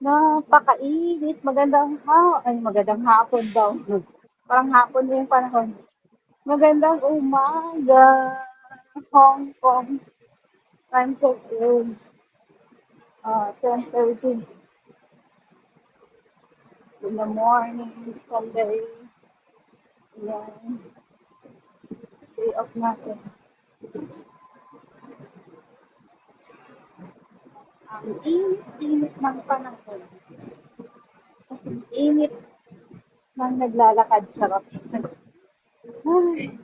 Napakainit. Magandang ha ay magandang hapon daw. Parang hapon yung panahon. Magandang umaga. Hong Kong. Time check is uh, 10.30 in the morning, Sunday. Yan. Day off natin. Ang init-init ng panahon. Kasi init ng naglalakad charot. Ay.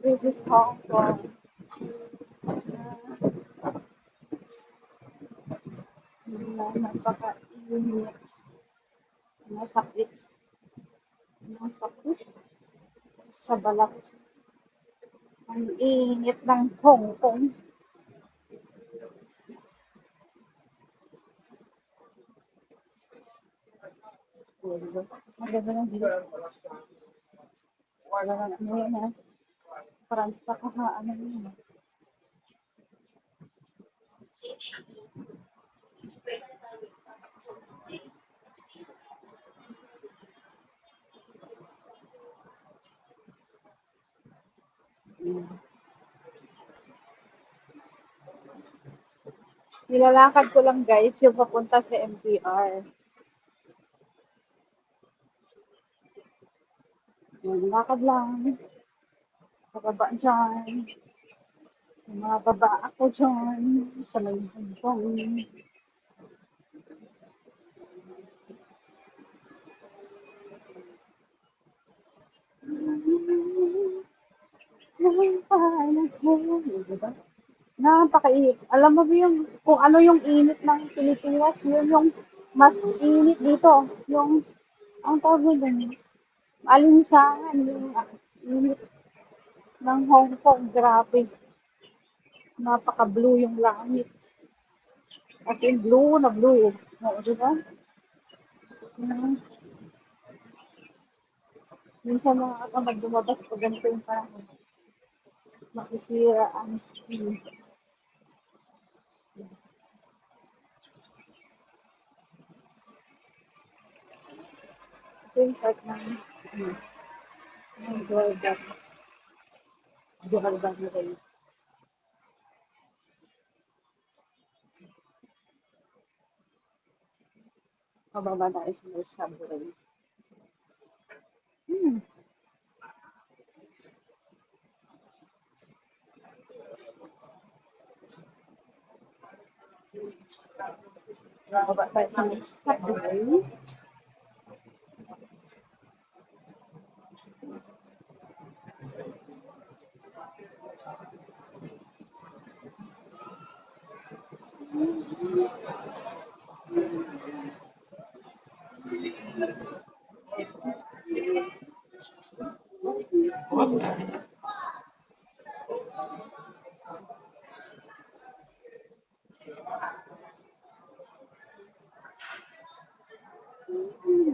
This is Hong Kong. Uh, napaka-init. Masakit. Masakit sa balat. Ang init ng Hong Kong. Maganda ng view. Wala na ano yan ha. Parang sa kahaan na yun. Nilalakad ko lang guys yung papunta sa MTR. Yan, lakad lang. Pababa dyan. Mga baba ako dyan sa may Hong Kong. Diba? Napakainit. Alam mo ba yung kung ano yung init ng Pilipinas, yun yung mas init dito. Yung, ang tawag mo dun, alinsangan, yung ah, init ng Hong Kong. Grabe. Napaka-blue yung langit. As in, blue na blue. Oo, diba? Mm. Minsan mga kapag lumabas pag ganito yung panahon, masisira ang skin. Ito yung part ng, ano, ng Jordan. Jordan na kayo. Mababa na is may subway. Hmm. but, that's some acceptable. What?